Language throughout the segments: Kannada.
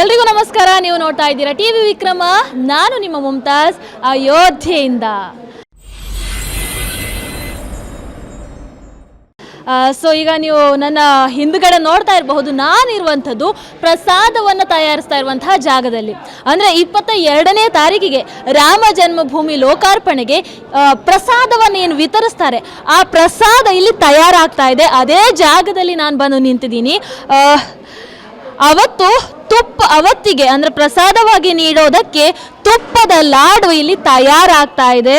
ಎಲ್ರಿಗೂ ನಮಸ್ಕಾರ. ನೀವು ನೋಡ್ತಾ ಇದ್ದೀರಾ ಟಿವಿ ವಿಕ್ರಮ. ನಾನು ನಿಮ್ಮ ಮುಮ್ತಾಜ್ ಅಯೋಧ್ಯೆಯಿಂದ. ಸೊ ಈಗ ನೀವು ನನ್ನ ಹಿಂದ್ಗಡೆ ನೋಡ್ತಾ ಇರಬಹುದು. ನಾನಿರುವಂಥದ್ದು ಪ್ರಸಾದವನ್ನು ತಯಾರಿಸ್ತಾ ಇರುವಂತಹ ಜಾಗದಲ್ಲಿ. ಅಂದರೆ ಇಪ್ಪತ್ತ ಎರಡನೇ ತಾರೀಕಿಗೆ ರಾಮ ಜನ್ಮಭೂಮಿ ಲೋಕಾರ್ಪಣೆಗೆ ಪ್ರಸಾದವನ್ನು ಏನು ವಿತರಿಸ್ತಾರೆ, ಆ ಪ್ರಸಾದ ಇಲ್ಲಿ ತಯಾರಾಗ್ತಾ ಇದೆ. ಅದೇ ಜಾಗದಲ್ಲಿ ನಾನು ಬಂದು ನಿಂತಿದ್ದೀನಿ. ಅವತ್ತು ತುಪ್ಪ ಅವತ್ತಿಗೆ, ಅಂದರೆ ಪ್ರಸಾದವಾಗಿ ನೀಡೋದಕ್ಕೆ ತುಪ್ಪದ ಲಾಡು ಇಲ್ಲಿ ತಯಾರಾಗ್ತಾ ಇದೆ.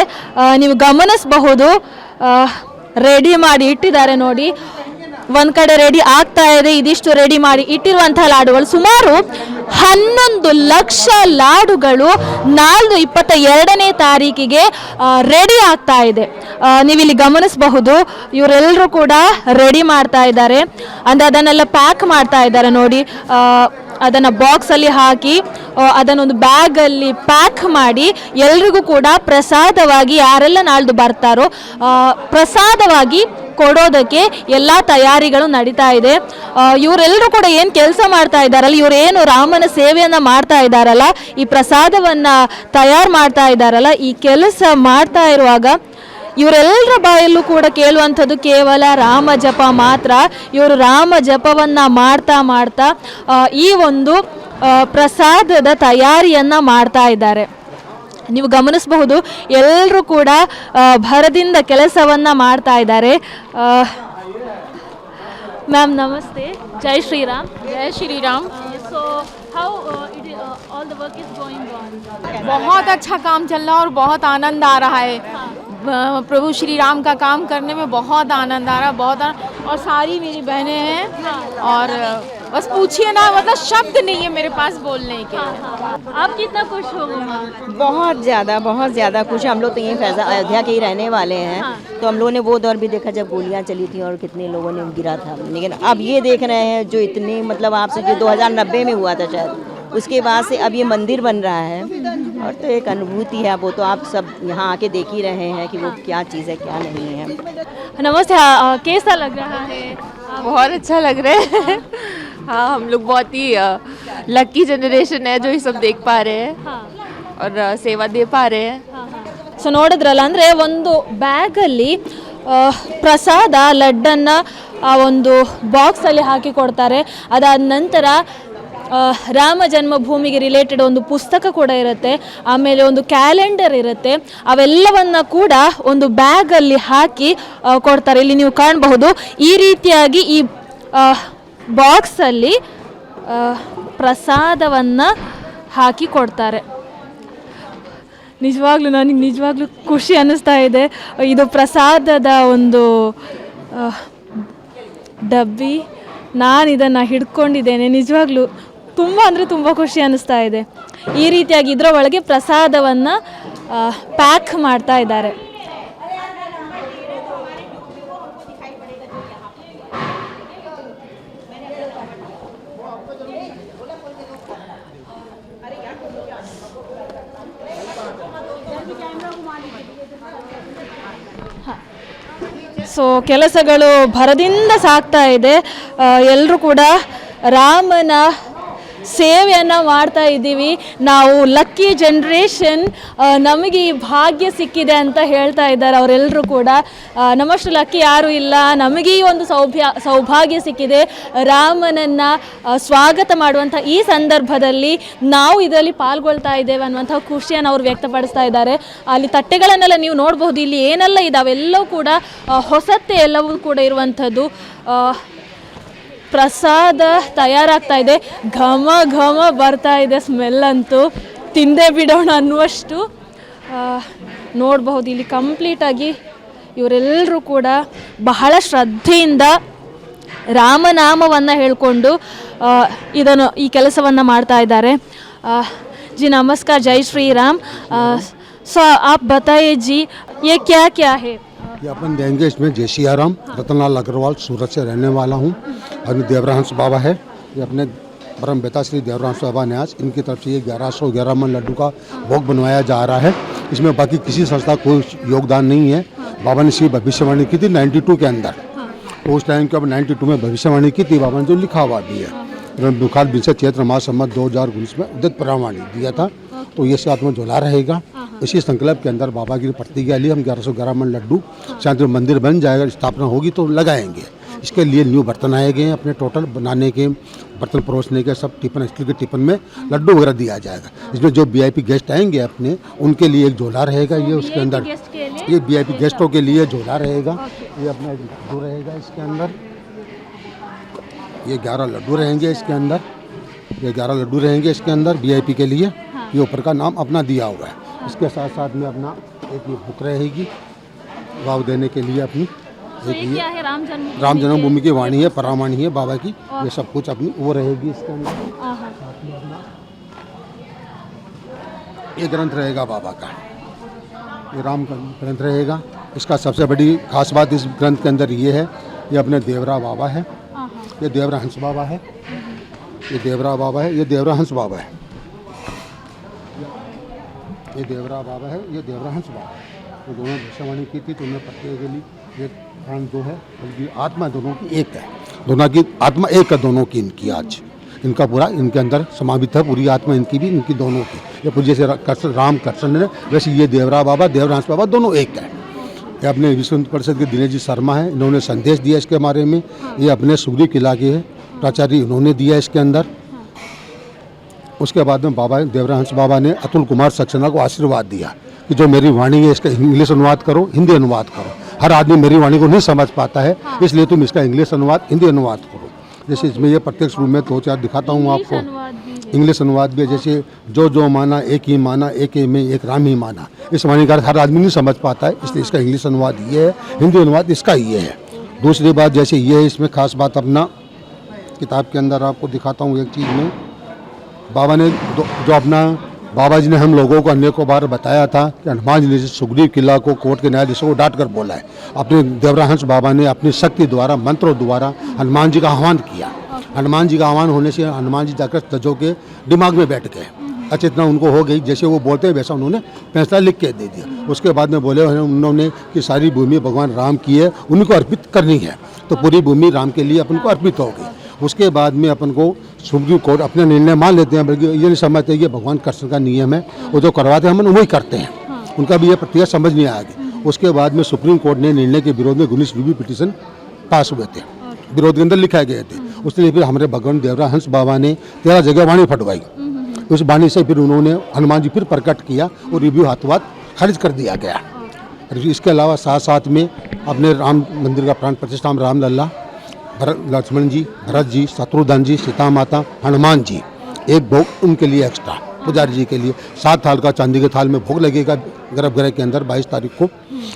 ನೀವು ಗಮನಿಸಬಹುದು. ರೆಡಿ ಮಾಡಿ ಇಟ್ಟಿದ್ದಾರೆ ನೋಡಿ. ಒಂದ್ ಕಡೆ ರೆಡಿ ಆಗ್ತಾ ಇದೆ. ಇದಿಷ್ಟು ರೆಡಿ ಮಾಡಿ ಇಟ್ಟಿರುವಂತಹ ಲಾಡುಗಳು ಸುಮಾರು ಹನ್ನೊಂದು ಲಕ್ಷ ಲಾಡುಗಳು ನಾಲ್ಕು ಇಪ್ಪತ್ತ ಎರಡನೇ ತಾರೀಕಿಗೆ ರೆಡಿ ಆಗ್ತಾ ಇದೆ. ನೀವಿಲ್ಲಿ ಗಮನಿಸಬಹುದು, ಇವರೆಲ್ಲರೂ ಕೂಡ ರೆಡಿ ಮಾಡ್ತಾ ಇದ್ದಾರೆ. ಅಂದ್ರೆ ಅದನ್ನೆಲ್ಲ ಪ್ಯಾಕ್ ಮಾಡ್ತಾ ಇದ್ದಾರೆ ನೋಡಿ. ಅದನ್ನು ಬಾಕ್ಸಲ್ಲಿ ಹಾಕಿ ಅದನ್ನೊಂದು ಬ್ಯಾಗಲ್ಲಿ ಪ್ಯಾಕ್ ಮಾಡಿ ಎಲ್ರಿಗೂ ಕೂಡ ಪ್ರಸಾದವಾಗಿ ಯಾರೆಲ್ಲ ನಾಳ್ದು ಬರ್ತಾರೋ ಪ್ರಸಾದವಾಗಿ ಕೊಡೋದಕ್ಕೆ ಎಲ್ಲ ತಯಾರಿಗಳು ನಡೀತಾ ಇದೆ. ಇವರೆಲ್ಲರೂ ಕೂಡ ಏನು ಕೆಲಸ ಮಾಡ್ತಾ ಇದ್ದಾರಲ್ಲ ಇವರೇನು ರಾಮನ ಸೇವೆಯನ್ನು ಮಾಡ್ತಾ ಇದ್ದಾರಲ್ಲ, ಈ ಪ್ರಸಾದವನ್ನು ತಯಾರು ಮಾಡ್ತಾ ಇದ್ದಾರಲ್ಲ, ಈ ಕೆಲಸ ಮಾಡ್ತಾ ಇರುವಾಗ ಇವರೆಲ್ಲರ ಬಾಯಲ್ಲೂ ಕೂಡ ಕೇಳುವಂಥದ್ದು ಕೇವಲ ರಾಮ ಜಪ ಮಾತ್ರ. ಇವರು ರಾಮ ಜಪವನ್ನು ಮಾಡ್ತಾ ಮಾಡ್ತಾ ಈ ಒಂದು ಪ್ರಸಾದದ ತಯಾರಿಯನ್ನು ಮಾಡ್ತಾ ಇದ್ದಾರೆ. ನೀವು ಗಮನಿಸಬಹುದು ಎಲ್ಲರೂ ಕೂಡ ಆ, ಭರದಿಂದ ಕೆಲಸವನ್ನು ಮಾಡ್ತಾ ಇದ್ದಾರೆ ಮ್ಯಾಮ್ ನಮಸ್ತೆ ಜೈ ಶ್ರೀರಾಮ್ जय Shri Ram so how it all the work is going on बहुत अच्छा काम चल रहा है और बहुत आनंद आ रहा है ब- प्रभु श्री राम का काम करने में बहुत आनंद आ रहा है बहुत आनंद, और सारी मेरी बहनें हैं और बस पूछिए ना मतलब शब्द नहीं है मेरे पास बोलने के। आप कितना खुश हो बहुत ज़्यादा बहुत ज़्यादा खुश हैं। हम लोग तो यहीं फैजा अयोध्या के ही रहने वाले हैं। तो हम लोगों ने वो दौर भी देखा जब गोलियाँ चली थी और कितने लोगों ने गिरा था। लेकिन अब ये देख रहे हैं जो इतने मतलब आपसे जो 2090 में हुआ था शायद उसके बाद से अब ये मंदिर बन रहा है। और तो एक अनुभूति है वो तो आप सब यहाँ आके देख ही रहे हैं कि वो क्या चीज़ है क्या नहीं है। नमस्ते हाँ, कैसा लग रहा है? बहुत अच्छा लग रहा है। हाँ हम लोग बहुत ही लकी जनरेशन है जो ये सब देख पा रहे हैं और अ, सेवा दे पा रहे हैं ಸೊ ನೋಡಿದ್ರಲ್ಲ ಅಂದರೆ ಒಂದು ಬ್ಯಾಗಲ್ಲಿ ಪ್ರಸಾದ ಲಡ್ಡನ್ನು ಆ ಒಂದು ಬಾಕ್ಸಲ್ಲಿ ಹಾಕಿ ಕೊಡ್ತಾರೆ ಅದಾದ ನಂತರ ಆ, ರಾಮ ಜನ್ಮಭೂಮಿಗೆ ರಿಲೇಟೆಡ್ ಒಂದು ಪುಸ್ತಕ ಕೂಡ ಇರುತ್ತೆ ಆಮೇಲೆ ಒಂದು ಕ್ಯಾಲೆಂಡರ್ ಇರುತ್ತೆ ಅವೆಲ್ಲವನ್ನ ಕೂಡ ಒಂದು ಬ್ಯಾಗಲ್ಲಿ ಹಾಕಿ ಆ, ಕೊಡ್ತಾರೆ ಇಲ್ಲಿ ನೀವು ಕಾಣಬಹುದು ಈ ರೀತಿಯಾಗಿ ಈ ಬಾಕ್ಸಲ್ಲಿ ಪ್ರಸಾದವನ್ನು ಹಾಕಿ ಕೊಡ್ತಾರೆ. ನಿಜವಾಗ್ಲೂ ನನಗೆ ನಿಜವಾಗ್ಲೂ ಖುಷಿ ಅನ್ನಿಸ್ತಾ ಇದೆ. ಇದು ಪ್ರಸಾದದ ಒಂದು ಡಬ್ಬಿ. ನಾನು ಇದನ್ನು ಹಿಡ್ಕೊಂಡಿದ್ದೇನೆ. ನಿಜವಾಗ್ಲೂ ತುಂಬ ಅಂದರೆ ತುಂಬ ಖುಷಿ ಅನ್ನಿಸ್ತಾ ಇದೆ. ಈ ರೀತಿಯಾಗಿ ಇದರ ಒಳಗೆ ಪ್ರಸಾದವನ್ನು ಪ್ಯಾಕ್ ಮಾಡ್ತಾ ಇದ್ದಾರೆ. ಸೊ ಕೆಲಸಗಳು ಭರದಿಂದ ಸಾಗ್ತಾ ಇದೆ. ಎಲ್ಲರೂ ಕೂಡ ರಾಮನ ಸೇವೆಯನ್ನು ಮಾಡ್ತಾ ಇದ್ದೀವಿ. ನಾವು ಲಕ್ಕಿ ಜನ್ರೇಷನ್ ನಮಗೆ ಈ ಭಾಗ್ಯ ಸಿಕ್ಕಿದೆ ಅಂತ ಹೇಳ್ತಾ ಇದ್ದಾರೆ ಅವರೆಲ್ಲರೂ ಕೂಡ. ನಮ್ಮಷ್ಟು ಲಕ್ಕಿ ಯಾರೂ ಇಲ್ಲ. ನಮಗೆ ಈ ಒಂದು ಸೌಭ್ಯ, ಸೌಭಾಗ್ಯ ಸಿಕ್ಕಿದೆ. ರಾಮನನ್ನು ಸ್ವಾಗತ ಮಾಡುವಂಥ ಈ ಸಂದರ್ಭದಲ್ಲಿ ನಾವು ಇದರಲ್ಲಿ ಪಾಲ್ಗೊಳ್ತಾ ಇದ್ದೇವೆ ಅನ್ನುವಂಥ ಖುಷಿಯನ್ನು ಅವರು ವ್ಯಕ್ತಪಡಿಸ್ತಾ ಇದ್ದಾರೆ. ಅಲ್ಲಿ ತಟ್ಟೆಗಳನ್ನೆಲ್ಲ ನೀವು ನೋಡಬಹುದು ಇಲ್ಲಿ ಏನೆಲ್ಲ ಇದಾವೆ? ಎಲ್ಲವೂ ಕೂಡ ಹೊಸತ್ತೆ ಎಲ್ಲವೂ ಕೂಡ ಇರುವಂಥದ್ದು. ಪ್ರಸಾದ ತಯಾರಾಗ್ತಾ ಇದೆ. ಘಮ ಘಮ ಬರ್ತಾ ಇದೆ ಸ್ಮೆಲ್ ಅಂತೂ. ತಿಂದೇ ಬಿಡೋಣ ಅನ್ನುವಷ್ಟು ನೋಡಬಹುದು. ಇಲ್ಲಿ ಕಂಪ್ಲೀಟಾಗಿ ಇವರೆಲ್ಲರೂ ಕೂಡ ಬಹಳ ಶ್ರದ್ಧೆಯಿಂದ ರಾಮನಾಮವನ್ನು ಹೇಳಿಕೊಂಡು ಇದನ್ನು, ಈ ಕೆಲಸವನ್ನು ಮಾಡ್ತಾ ಇದ್ದಾರೆ. ಜಿ ನಮಸ್ಕಾರ, ಜೈ ಶ್ರೀರಾಮ್. ಸೊ, ಆಪ್ ಬತಾಯೇ ಜಿ, ಯೇ ಕ್ಯಾ ಕ್ಯಾ ಹೇ? ये अपन देंगे इसमें जय सियाराम रतनलाल अग्रवाल, सूरत से रहने वाला हूँ। और देवरांश बाबा है। ये अपने परम पिता श्री देवरांश बाबा न्यास इनकी तरफ़ से ये ग्यारह सौ ग्यारह मन लड्डू का भोग बनवाया जा रहा है। इसमें बाकी किसी संस्था कोई योगदान नहीं है। बाबा ने श्री भविष्यवाणी की थी 92 के अंदर। तो उस टाइम के अब 92 में भविष्यवाणी की थी, बाबा ने जो लिखा हुआ भी है। मुखाल बिन से चैत्र मास सम्मत दो हज़ार उन्नीस में उदित प्रमाणी दिया था। तो ये साथ में झोला रहेगा। इसी संकल्प के अंदर बाबा की प्रतिज्ञा ली हम ग्यारह सौ ग्यारह मन लड्डू शायद जब मंदिर बन जाएगा स्थापना होगी तो लगाएँगे। इसके लिए न्यू बर्तन आए गए हैं अपने टोटल बनाने के बर्तन परोसने के सब टिफ़िन स्टील के टिफ़िन में लड्डू वगैरह दिया जाएगा। इसमें जो वीआईपी गेस्ट आएँगे अपने उनके लिए एक झोला रहेगा ये उसके अंदर के लिए? ये वीआईपी गेस्टों के लिए झोला रहेगा ये अपना लड्डू रहेगा इसके अंदर। ये ग्यारह लड्डू रहेंगे इसके अंदर ये ग्यारह लड्डू रहेंगे इसके अंदर वीआईपी के लिए ये ऊपर का नाम अपना दिया हुआ है। इसके साथ साथ में अपना एक ये बुक रहेगी भाव देने के लिए अपनी तो एक ये क्या है? राम जन्म राम जन्मभूमि की वाणी है परावाणी है बाबा की ये सब कुछ अपनी वो रहेगी इसके अंदर। ये ग्रंथ रहेगा बाबा का। ये राम का ग्रंथ रहेगा। इसका सबसे बड़ी खास बात इस ग्रंथ के अंदर ये है ये अपने देवरा बाबा है। ये देवरा हंस बाबा है। ये देवरा बाबा है ये देवरा हंस बाबा है। ये देवरा बाबा है, ये देवरा हंस बाबा तो दोनों भविष्यवाणी की थी तो उन्हें प्रत्येक के लिए ये प्राण दो है बल्कि आत्मा दोनों की एक है। दोनों की आत्मा एक है, दोनों की इनकी आज। इनका पूरा, इनके अंदर समावित है, पूरी आत्मा इनकी भी, इनकी दोनों की। ये जैसे कृष्ण राम कृष्ण है वैसे ये देवरा बाबा देवरा हंस बाबा दोनों एक है। ये अपने विश्व परिषद के दिनेश जी शर्मा है, इन्होंने संदेश दिया इसके बारे में। ये अपने सुग्रीव किला के प्राचार्य इन्होंने दिया इसके अंदर। उसके बाद में बाबा देवराहंस बाबा ने अतुल कुमार सक्सेना को आशीर्वाद दिया कि जो मेरी वाणी है इसका इंग्लिश अनुवाद करो हिंदी अनुवाद करो। हर आदमी मेरी वाणी को नहीं समझ पाता है इसलिए तुम इसका इंग्लिश अनुवाद हिंदी अनुवाद करो। जैसे इसमें यह प्रत्यक्ष रूप में दो चार दिखाता हूँ आपको। इंग्लिश अनुवाद भी जैसे जो जो माना एक ही माना एक ही में एक राम ही माना। इस वाणी का हर आदमी नहीं समझ पाता है इसलिए इसका इंग्लिश अनुवाद ये है हिंदी अनुवाद इसका ये है। दूसरी बात जैसे ये है इसमें खास बात अपना किताब के अंदर आपको दिखाता हूँ एक चीज़ में। बाबा ने जो अपना बाबा जी ने हम लोगों को अनेकों बार बताया था कि हनुमान जी ने सुखदेव किला को कोर्ट के न्यायाधीशों को डांट कर बोला है, अपने देवराहंस बाबा ने अपनी शक्ति द्वारा, मंत्रों द्वारा हनुमान जी का आह्वान किया। हनुमान जी का आह्वान होने से हनुमान जी जाकर तजो के दिमाग में बैठ गए। अचेतना उनको हो गई, जैसे वो बोलते हैं वैसा उन्होंने फैसला लिख के दे दिया। उसके बाद में बोले उन्होंने कि सारी भूमि भगवान राम की है उन्हीं को अर्पित करनी है। तो पूरी भूमि राम के लिए अपन को अर्पित हो गई। उसके बाद में अपन को सुप्रीम कोर्ट अपना निर्णय मान लेते हैं बल्कि ये नहीं समझते ये भगवान कृष्ण का नियम है वो जो करवाते हैं हम वही करते हैं। उनका भी ये प्रक्रिया समझ नहीं आएगी उसके बाद में सुप्रीम कोर्ट ने निर्णय के विरोध में गुनिश रिव्यू पिटीशन पास हुए थे। विरोध के अंदर लिखाए गए थे। उसने फिर हमारे भगवान देवरा हंस बाबा ने तेरह जगह वाणी फटवाई। उस वाणी से फिर उन्होंने हनुमान जी फिर प्रकट किया और रिव्यू हाथवात खारिज कर दिया गया। इसके अलावा साथ साथ में अपने राम मंदिर का प्राण प्रतिष्ठा में रामलल्ला भरत लक्ष्मण जी भरत जी शत्रुघ्न जी सीता माता हनुमान जी एक भोग उनके लिए एक्स्ट्रा पुजारी जी के लिए। सात थाल का चांदी के थाल में भोग लगेगा गर्भगृह के अंदर 22 तारीख को।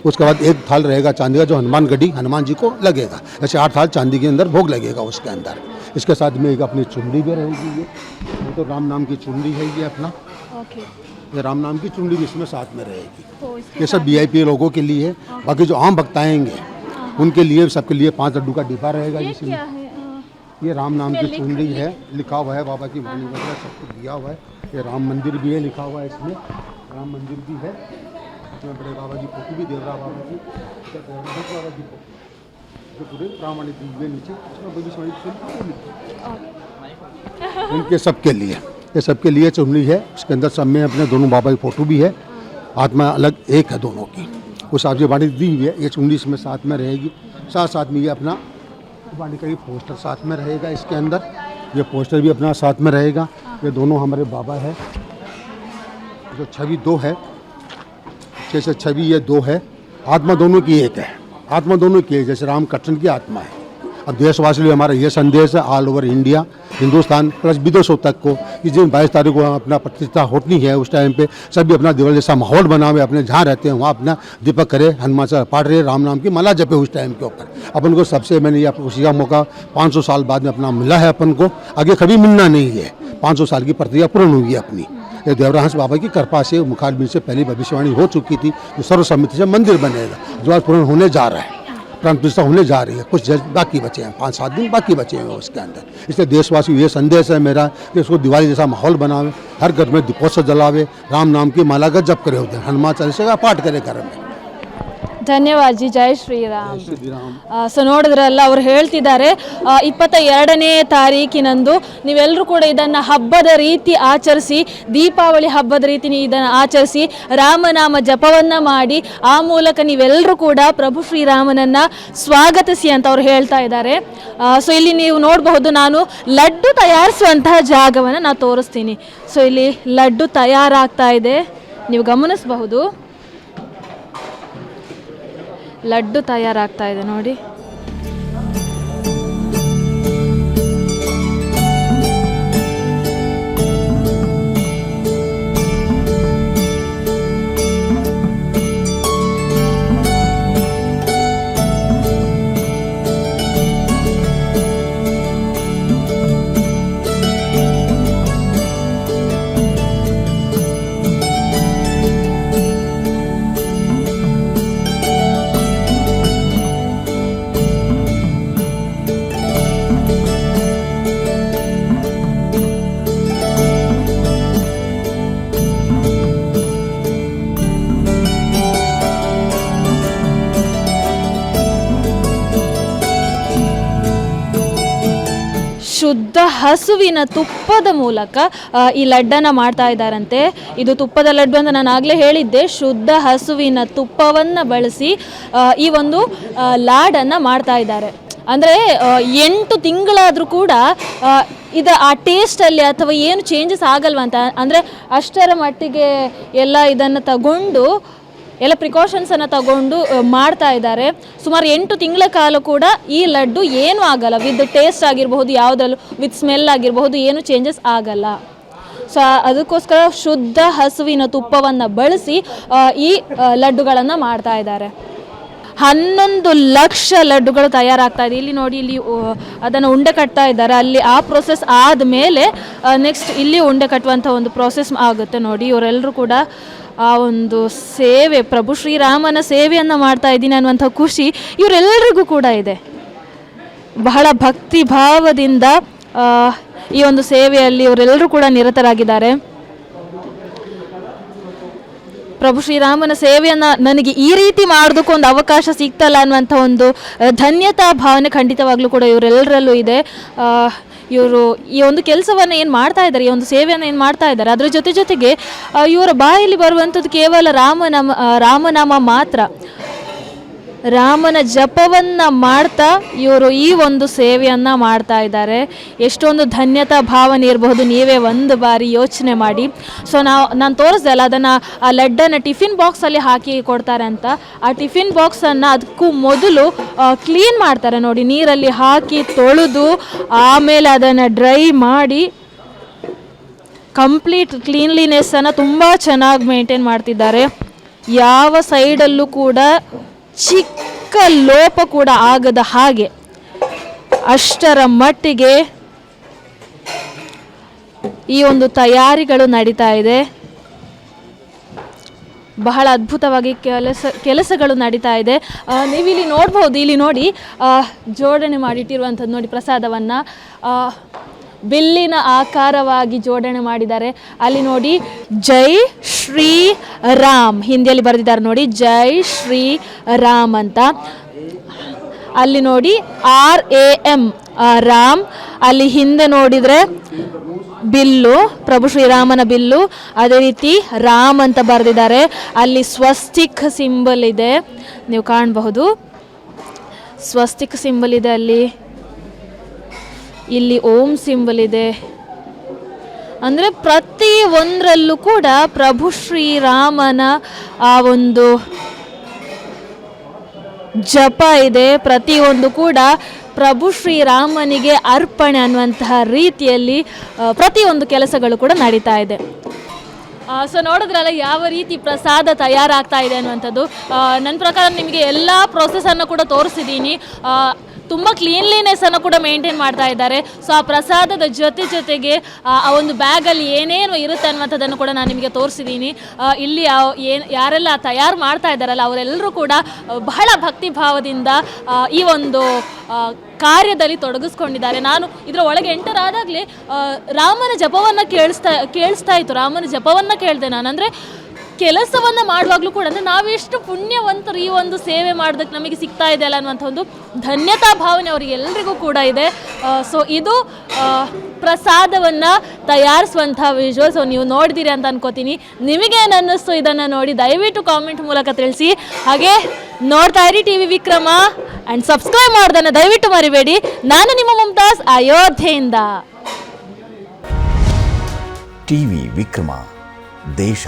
उसके बाद एक थाल रहेगा चांदी का जो हनुमान गढ़ी हनुमान जी को लगेगा। ऐसे आठ थाल चांदी के अंदर भोग लगेगा उसके अंदर। इसके साथ में एक अपनी चुनरी भी रहेगी ये। ये तो राम नाम की चुनरी है ये अपना। ओके ये राम नाम की चुनरी भी इसमें साथ में रहेगी। तो ये सब वीआईपी लोगों के लिए है। बाकी जो आम भक्त आएँगे उनके लिए सबके लिए पाँच लड्डू का डिब्बा रहेगा ये जिसमें क्या है? ये राम नाम की चुनरी है लिखा हुआ है बाबा की वाणी वगैरह सब कुछ दिया हुआ है। ये राम मंदिर भी है लिखा हुआ है इसमें। राम मंदिर भी है। इसमें बड़े बाबा जी फ़ोटो भी देवरा बाबा हंस बाबा फ़ोटो जो पूरे प्रामाणिक दिए नीचे इसमें भविष्यवाणी की फ़ोटो इनके सबके लिए। ये सबके लिए चुनरी है उसके अंदर सब में अपने दोनों बाबा की फ़ोटो भी है। आत्मा अलग एक है दोनों की। उस जो बाड़ी दी हुई है, एच उन्नीस में साथ में रहेगी। साथ साथ में ये अपना बाड़ी का ये पोस्टर साथ में रहेगा, इसके अंदर ये पोस्टर भी अपना साथ में रहेगा। ये दोनों हमारे बाबा है। जो छवि दो है, जैसे छवि ये दो है, आत्मा दोनों की एक है। आत्मा दोनों की एक, जैसे राम कृष्ण की आत्मा है। अब देशवासी लिए हमारा ये संदेश है all over India Hindustan plus विदेशों तक को, कि जिन बाईस तारीख को अपना प्रतिष्ठा होनी है, उस टाइम पे सभी अपना दिवाली जैसा माहौल बनावे, अपने जहाँ रहते हैं, वहाँ अपना दीपक करे, हनुमान चालीसा पाठ रहे, राम नाम की माला जपे उस टाइम के ऊपर। अपन को सबसे मैंने ये उसी का मौका 500 साल बाद में अपना मिला है अपन को, आगे कभी मिलना नहीं है। 500 साल की प्रतिक्रिया पूर्ण हुई है अपनी। ये देवराहंस बाबा की कृपा से मुखारबिन से पहली भविष्यवाणी हो चुकी थी, जो सर्वसम्मति से मंदिर बनेगा, जो आज पूर्ण होने जा रहा है। प्रतिष्ठा होने जा रही है। कुछ जज बाकी बचे हैं, पाँच सात दिन बाकी बचे हैं उसके अंदर। इसलिए देशवासी ये संदेश है मेरा कि उसको दिवाली जैसा माहौल बनावे, हर घर में दीपोत्सव जलावे, राम नाम की माला का जप करे होते हनुमान चालीसा का पाठ करे घर में। ಧನ್ಯವಾದ ಜಿ ಜೈ ಶ್ರೀರಾಮ್. ಸೊ ನೋಡಿದ್ರಲ್ಲ ಅವ್ರು ಹೇಳ್ತಿದ್ದಾರೆ ಇಪ್ಪತ್ತ ಎರಡನೇ ತಾರೀಕಿನಂದು ನೀವೆಲ್ಲರೂ ಕೂಡ ಇದನ್ನು ಹಬ್ಬದ ರೀತಿ ಆಚರಿಸಿ ದೀಪಾವಳಿ ಹಬ್ಬದ ರೀತಿ ಇದನ್ನು ಆಚರಿಸಿ ರಾಮನಾಮ ಜಪವನ್ನು ಮಾಡಿ ಆ ಮೂಲಕ ನೀವೆಲ್ಲರೂ ಕೂಡ ಪ್ರಭು ಶ್ರೀರಾಮನನ್ನು ಸ್ವಾಗತಿಸಿ ಅಂತ ಅವ್ರು ಹೇಳ್ತಾ ಇದ್ದಾರೆ. ಸೊ ಇಲ್ಲಿ ನೀವು ನೋಡಬಹುದು ನಾನು ಲಡ್ಡು ತಯಾರಿಸುವಂತಹ ಜಾಗವನ್ನು ನಾನು ತೋರಿಸ್ತೀನಿ. ಸೊ ಇಲ್ಲಿ ಲಡ್ಡು ತಯಾರಾಗ್ತಾ ಇದೆ. ನೀವು ಗಮನಿಸಬಹುದು. ಲಡ್ಡು ತಯಾರಾಗ್ತಾ ಇದೆ ನೋಡಿ. ಶುದ್ಧ ಹಸುವಿನ ತುಪ್ಪದ ಮೂಲಕ ಈ ಲಡ್ಡನ್ನ ಮಾಡ್ತಾ ಇದ್ದಾರಂತೆ. ಇದು ತುಪ್ಪದ ಲಡ್ಡು ಅಂತ ನಾನು ಆಗಲೇ ಹೇಳಿದ್ದೆ. ಶುದ್ಧ ಹಸುವಿನ ತುಪ್ಪವನ್ನು ಬಳಸಿ ಈ ಒಂದು ಲಾಡನ್ನ ಮಾಡ್ತಾ ಇದ್ದಾರೆ. ಅಂದರೆ ಎಂಟು ತಿಂಗಳಾದರೂ ಕೂಡ ಇದು, ಆ ಟೇಸ್ಟಲ್ಲಿ ಅಥವಾ ಏನು ಚೇಂಜಸ್ ಆಗಲ್ವಾ ಅಂತ, ಅಂದರೆ ಅಷ್ಟರ ಮಟ್ಟಿಗೆ ಎಲ್ಲ ಇದನ್ನು ತಗೊಂಡು ಎಲ್ಲ ಪ್ರಿಕಾಷನ್ಸನ್ನು ತಗೊಂಡು ಮಾಡ್ತಾ ಇದ್ದಾರೆ. ಸುಮಾರು ಎಂಟು ತಿಂಗಳ ಕಾಲ ಕೂಡ ಈ ಲಡ್ಡು ಏನೂ ಆಗಲ್ಲ. ವಿತ್ ಟೇಸ್ಟ್ ಆಗಿರಬಹುದು ಯಾವುದಲ್ಲೂ ವಿತ್ ಸ್ಮೆಲ್ ಆಗಿರಬಹುದು, ಏನು ಚೇಂಜಸ್ ಆಗಲ್ಲ. ಸೊ ಅದಕ್ಕೋಸ್ಕರ ಶುದ್ಧ ಹಸುವಿನ ತುಪ್ಪವನ್ನು ಬಳಸಿ ಈ ಲಡ್ಡುಗಳನ್ನು ಮಾಡ್ತಾ ಇದ್ದಾರೆ. ಹನ್ನೊಂದು ಲಕ್ಷ ಲಡ್ಡುಗಳು ತಯಾರಾಗ್ತಾ ಇದೆ. ಇಲ್ಲಿ ನೋಡಿ, ಇಲ್ಲಿ ಅದನ್ನು ಉಂಡೆ ಕಟ್ತಾ ಇದ್ದಾರೆ. ಅಲ್ಲಿ ಆ ಪ್ರೊಸೆಸ್ ಆದಮೇಲೆ ನೆಕ್ಸ್ಟ್ ಇಲ್ಲಿ ಉಂಡೆ ಕಟ್ಟುವಂಥ ಒಂದು ಪ್ರೊಸೆಸ್ ಆಗುತ್ತೆ ನೋಡಿ. ಇವರೆಲ್ಲರೂ ಕೂಡ ಆ ಒಂದು ಸೇವೆ, ಪ್ರಭು ಶ್ರೀರಾಮನ ಸೇವೆಯನ್ನು ಮಾಡ್ತಾ ಇದ್ದೀನಿ ಅನ್ನುವಂಥ ಖುಷಿ ಇವರೆಲ್ಲರಿಗೂ ಕೂಡ ಇದೆ. ಬಹಳ ಭಕ್ತಿ ಭಾವದಿಂದ ಈ ಒಂದು ಸೇವೆಯಲ್ಲಿ ಇವರೆಲ್ಲರೂ ಕೂಡ ನಿರತರಾಗಿದ್ದಾರೆ. ಪ್ರಭು ಶ್ರೀರಾಮನ ಸೇವೆಯನ್ನು ನನಗೆ ಈ ರೀತಿ ಮಾಡೋದಕ್ಕೂ ಒಂದು ಅವಕಾಶ ಸಿಗ್ತಲ್ಲ ಅನ್ನುವಂಥ ಒಂದು ಧನ್ಯತಾ ಭಾವನೆ ಖಂಡಿತವಾಗ್ಲೂ ಕೂಡ ಇವರೆಲ್ಲರಲ್ಲೂ ಇದೆ. ಇವರು ಈ ಒಂದು ಕೆಲಸವನ್ನು ಏನು ಮಾಡ್ತಾ ಇದ್ದಾರೆ, ಈ ಒಂದು ಸೇವೆಯನ್ನು ಏನು ಮಾಡ್ತಾ ಇದ್ದಾರೆ, ಅದರ ಜೊತೆ ಜೊತೆಗೆ ಇವರ ಬಾಯಲ್ಲಿ ಬರುವಂಥದ್ದು ಕೇವಲ ರಾಮನಾಮ ರಾಮನಾಮ ಮಾತ್ರ. ರಾಮನ ಜಪವನ್ನು ಮಾಡ್ತಾ ಇವರು ಈ ಒಂದು ಸೇವೆಯನ್ನು ಮಾಡ್ತಾ ಇದ್ದಾರೆ. ಎಷ್ಟೊಂದು ಧನ್ಯತಾ ಭಾವನೆ ಇರಬಹುದು. ನೀವೇ ಒಂದು ಬಾರಿ ಯೋಚನೆ ಮಾಡಿ. ಸೊ ನಾವು, ನಾನು ತೋರಿಸ್ದೆ ಅಲ್ಲ, ಅದನ್ನು ಆ ಲಡ್ಡನ್ನು ಟಿಫಿನ್ ಬಾಕ್ಸಲ್ಲಿ ಹಾಕಿ ಕೊಡ್ತಾರೆ ಅಂತ. ಆ ಟಿಫಿನ್ ಬಾಕ್ಸನ್ನು ಅದಕ್ಕೂ ಮೊದಲು ಕ್ಲೀನ್ ಮಾಡ್ತಾರೆ ನೋಡಿ. ನೀರಲ್ಲಿ ಹಾಕಿ ತೊಳೆದು, ಆಮೇಲೆ ಅದನ್ನು ಡ್ರೈ ಮಾಡಿ, ಕಂಪ್ಲೀಟ್ ಕ್ಲೀನ್ಲಿನೆಸ್ಸನ್ನು ತುಂಬ ಚೆನ್ನಾಗಿ ಮೇಂಟೈನ್ ಮಾಡ್ತಿದ್ದಾರೆ. ಯಾವ ಸೈಡಲ್ಲೂ ಕೂಡ ಚಿಕ್ಕ ಲೋಪ ಕೂಡ ಆಗದ ಹಾಗೆ ಅಷ್ಟರ ಮಟ್ಟಿಗೆ ಈ ಒಂದು ತಯಾರಿಗಳು ನಡೀತಾ ಇದೆ. ಬಹಳ ಅದ್ಭುತವಾಗಿ ಕೆಲಸ, ಕೆಲಸಗಳು ನಡೀತಾ ಇದೆ. ನೀವಿಲ್ಲಿ ನೋಡ್ಬೋದು, ಇಲ್ಲಿ ನೋಡಿ ಜೋಡಣೆ ಮಾಡಿಟ್ಟಿರುವಂಥದ್ದು ನೋಡಿ ಪ್ರಸಾದವನ್ನು. ಬಿಲ್ಲಿನ ಆಕಾರವಾಗಿ ಜೋಡಣೆ ಮಾಡಿದ್ದಾರೆ. ಅಲ್ಲಿ ನೋಡಿ, ಜೈ ಶ್ರೀ ರಾಮ್. ಹಿಂದಿಯಲ್ಲಿ ಬರೆದಿದ್ದಾರೆ ನೋಡಿ, ಜೈ ಶ್ರೀ ರಾಮ್ ಅಂತ. ಅಲ್ಲಿ ನೋಡಿ, ಆರ್ ಎ ಎಂ ರಾಮ್. ಅಲ್ಲಿ ಹಿಂದೆ ನೋಡಿದರೆ ಬಿಲ್ಲು, ಪ್ರಭು ಶ್ರೀರಾಮನ ಬಿಲ್ಲು. ಅದೇ ರೀತಿ ರಾಮ್ ಅಂತ ಬರೆದಿದ್ದಾರೆ. ಅಲ್ಲಿ ಸ್ವಸ್ತಿಕ್ ಸಿಂಬಲ್ ಇದೆ. ನೀವು ಕಾಣಬಹುದು. ಸ್ವಸ್ತಿಕ್ ಸಿಂಬಲ್ ಇದೆ ಅಲ್ಲಿ. ಇಲ್ಲಿ ಓಂ ಸಿಂಬಲ್ ಇದೆ. ಅಂದರೆ ಪ್ರತಿ ಒಂದರಲ್ಲೂ ಕೂಡ ಪ್ರಭು ಶ್ರೀರಾಮನ ಆ ಒಂದು ಜಪ ಇದೆ. ಪ್ರತಿಯೊಂದು ಕೂಡ ಪ್ರಭು ಶ್ರೀರಾಮನಿಗೆ ಅರ್ಪಣೆ ಅನ್ನುವಂತಹ ರೀತಿಯಲ್ಲಿ ಪ್ರತಿಯೊಂದು ಕೆಲಸಗಳು ಕೂಡ ನಡೀತಾ ಇದೆ. ಸೊ ನೋಡಿದ್ರಲ್ಲ ಯಾವ ರೀತಿ ಪ್ರಸಾದ ತಯಾರಾಗ್ತಾ ಇದೆ ಅನ್ನುವಂಥದ್ದು. ನನ್ನ ಪ್ರಕಾರ ನಿಮಗೆ ಎಲ್ಲ ಪ್ರೊಸೆಸನ್ನು ಕೂಡ ತೋರಿಸಿದ್ದೀನಿ ತುಂಬ ಕ್ಲೀನ್ಲಿನೆಸ್ಸನ್ನು ಕೂಡ ಮೇಂಟೈನ್ ಮಾಡ್ತಾ ಇದ್ದಾರೆ. ಸೊ ಆ ಪ್ರಸಾದದ ಜೊತೆ ಜೊತೆಗೆ, ಆ ಒಂದು ಒಂದು ಬ್ಯಾಗಲ್ಲಿ ಏನೇನು ಇರುತ್ತೆ ಅನ್ನುವಂಥದ್ದನ್ನು ಕೂಡ ನಾನು ನಿಮಗೆ ತೋರಿಸಿದ್ದೀನಿ ಇಲ್ಲಿ ಏನ್, ಯಾರೆಲ್ಲ ತಯಾರು ಮಾಡ್ತಾ ಇದ್ದಾರಲ್ಲ, ಅವರೆಲ್ಲರೂ ಕೂಡ ಬಹಳ ಭಕ್ತಿ ಭಾವದಿಂದ ಈ ಒಂದು ಕಾರ್ಯದಲ್ಲಿ ತೊಡಗಿಸ್ಕೊಂಡಿದ್ದಾರೆ. ನಾನು ಇದರ ಒಳಗೆ ಎಂಟರ್ ಆದಾಗಲೇ ರಾಮನ ಜಪವನ್ನು ಕೇಳಿಸ್ತಾ ಕೇಳಿಸ್ತಾ ಇತ್ತು. ರಾಮನ ಜಪವನ್ನು ಕೇಳಿದೆ ನಾನು ಅಂದರೆ ಕೆಲಸವನ್ನ ಮಾಡುವಾಗಲೂ ಕೂಡ ಅಂದ್ರೆ ನಾವೆಷ್ಟು ಪುಣ್ಯವಂತರು ಈ ಒಂದು ಸೇವೆ ಮಾಡೋದಕ್ಕೆ ನಮಗೆ ಸಿಗ್ತಾ ಇದೆ ಅಲ್ಲ ಅನ್ನುವಂಥ ಒಂದು ಧನ್ಯತಾ ಭಾವನೆ ಅವರಿಗೆಲ್ಲರಿಗೂ ಕೂಡ ಇದೆ. ಸೊ ಇದು ಪ್ರಸಾದವನ್ನು ತಯಾರಿಸುವಂಥ ವಿಜುವಲ್ ಸೊ ನೀವು ನೋಡಿದಿರಿ ಅಂತ ಅನ್ಕೋತೀನಿ. ನಿಮಗೇನು ಅನ್ನಿಸ್ತು ಇದನ್ನು ನೋಡಿ ದಯವಿಟ್ಟು ಕಾಮೆಂಟ್ ಮೂಲಕ ತಿಳಿಸಿ. ಹಾಗೆ ನೋಡ್ತಾ ಇರಿ T V Vikrama and subscribe ಮಾಡೋದನ್ನು ದಯವಿಟ್ಟು ಮರಿಬೇಡಿ. ನಾನು ನಿಮ್ಮ ಮುಮ್ತಾಜ್ ಅಯೋಧ್ಯೆಯಿಂದ. ಟಿವಿ ವಿಕ್ರಮ, ದೇಶ